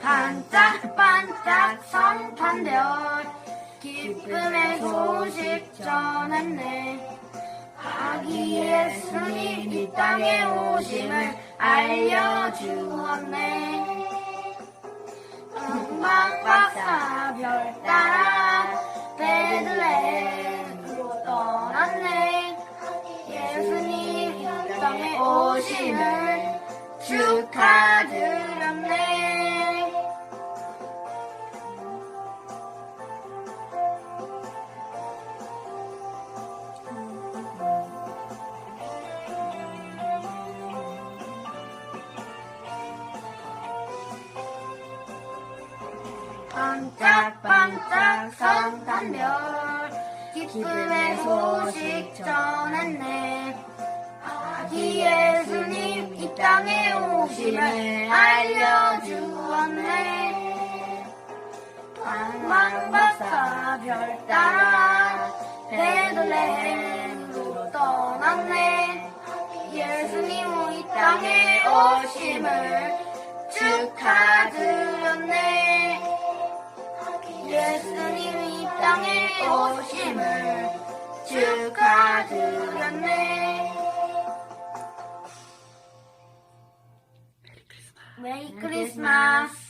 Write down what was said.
반짝반짝 성탄별 기쁨의 소식 전했네. 아기 예수님 이 땅에 오심을 알려주었네. 음악박사 별 따라 베들레헴으로 떠났네. 예수님 이 땅에 오심을 축하드렸네 반짝반짝 성탄별. 기쁨의 소식 전했네. 아기 예수님 이 땅에 오심을 알려주었네. 방방박사 별 따라 베들레헴으로 떠났네. 예수님 이 땅에 오심을 축하 땅에 오심을 축하드렸네. 메리 크리스마스.